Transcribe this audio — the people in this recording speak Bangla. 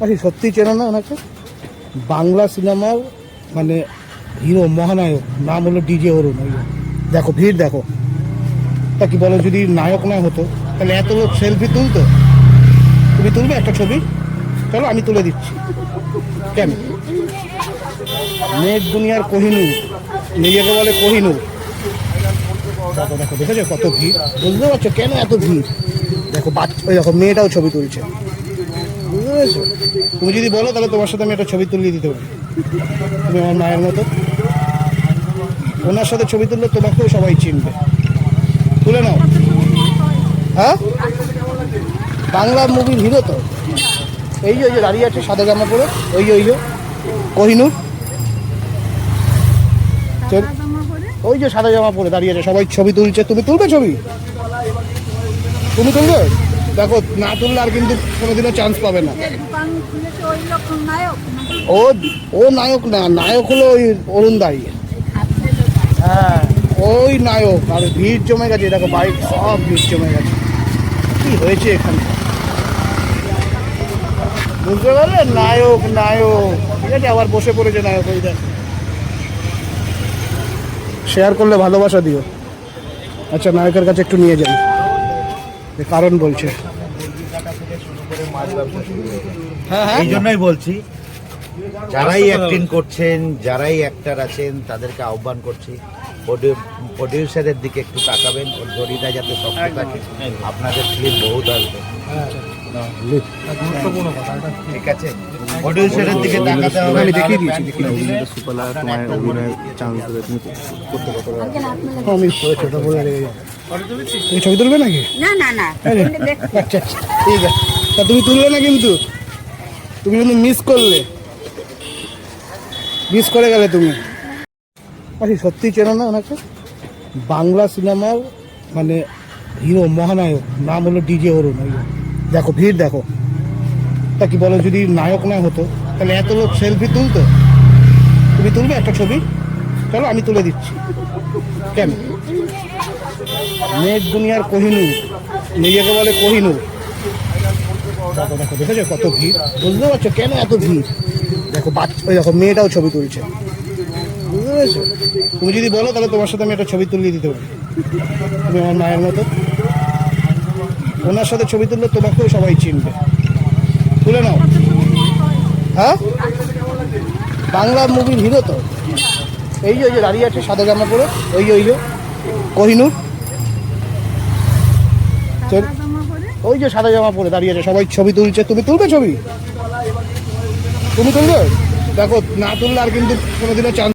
আচ্ছা সত্যি চেনো না ওনাকে। বাংলা সিনেমার মানে হিরো, মহানায়ক, নাম হলো ডিজে অরুণ দেখো, ভিড় দেখো। তা কি বলো, যদি নায়ক না হতো, তাহলে এত লোক সেলফি তুলতো? তুমি তুলবে একটা ছবি? চলো, আমি তুলে দিচ্ছি। কেন? নেট দুনিয়ার কোহিনূর, নিজেকে বলে কোহিনূর। দেখো দেখো, দেখেছ কত ভিড়? বুঝতে পারছ কেন এত ভিড়? দেখো, বাচ্চা, ওই দেখো, মেয়েটাও ছবি তুলছে। পেরেছ তুমি যদি বলো তাহলে তোমার সাথে আমি একটা ছবি তুলিয়ে দিতে পারি। তুমি আমার মায়ের মতো। ওনার সাথে ছবি তুললে তোমাকেও সবাই চিনবে। তুলে নাও। হ্যাঁ? বাংলা মুভির হিরো তো। এই যে ওই যে দাঁড়িয়ে আছে সাদা জামা পরে ওই যে ওই যে কোহিনুর। ওই যে সাদা জামা পরে দাঁড়িয়ে আছে সবাই ছবি তুলছে। তুমি তুলবে ছবি? তুমি তুলবে? দেখো না তুললে আর কিন্তু কোনোদিনও চান্স পাবে না। ও ও নায়ক না নায়ক হলো ওই অরুণ দাই। হ্যাঁ ওই নায়ক আর ভিড় জমে গেছে দেখো বাইক সব ভিড় জমে গেছে। কি হয়েছে এখানে? বুঝতে পারলে? নায়ক নায়ক। ঠিক আছে আবার বসে পড়েছে নায়ক ওই দেখ। শেয়ার করলে ভালোবাসা দিও। আচ্ছা নায়কের কাছে একটু নিয়ে যাই। কারণ বলছে। হ্যাঁ হ্যাঁ। এই জন্যই বলছি যারাই অ্যাক্টিং করছেন যারাই অ্যাক্টার আছেন তাদেরকে আহ্বান করছি প্রডিউসারের দিকে একটু তাকাবেন ওর দড়িটা যাতে শক্ত থাকে আপনাদের ফিল্ম বহুত আসবে। তুমি ছবি তুলবে নাকি না আচ্ছা আচ্ছা ঠিক আছে তা তুমি তুললে না কিন্তু তুমি কিন্তু মিস করলে মিস করে গেলে তুমি আচ্ছা সত্যি চেনো না ওনাকে বাংলা সিনেমার মানে হিরো মহানায়ক নাম হলো ডিজে অরুণ দেখো, ভিড় দেখো। তা কি বলো, যদি নায়ক না হতো, তাহলে এত লোক সেলফি তুলতো? তুমি তুলবে একটা ছবি? চলো, আমি তুলে দিচ্ছি। কেন? নেট দুনিয়ার কোহিনূর, নিজেকে বলে কোহিনূর। দেখো দেখো, দেখেছ কত ভিড়? বুঝতে পারছ কেন এত ভিড়? দেখো, বাচ্চা, ওই দেখো, মেয়েটাও ছবি তুলছে। বুঝতে পেরেছ? তুমি যদি বলো, তাহলে তোমার সাথে আমি একটা ছবি তুলিয়ে দিতে পারি। তুমি আমার মায়ের মতো। ওনার সাথে ছবি তুললে তোমাকেও সবাই চিনবে। তুলে নাও। হ্যাঁ? বাংলা মুভির হিরো তো। এই যে ওই যে দাঁড়িয়ে আছে সাদা জামা পরে ওই যে ওই যে কোহিনূর। ওই যে সাদা জামা পরে দাঁড়িয়ে আছে সবাই ছবি তুলছে। তুমি তুলবে ছবি? তুমি তুলবে? দেখো না তুললে আর কিন্তু কোনোদিনও চান্স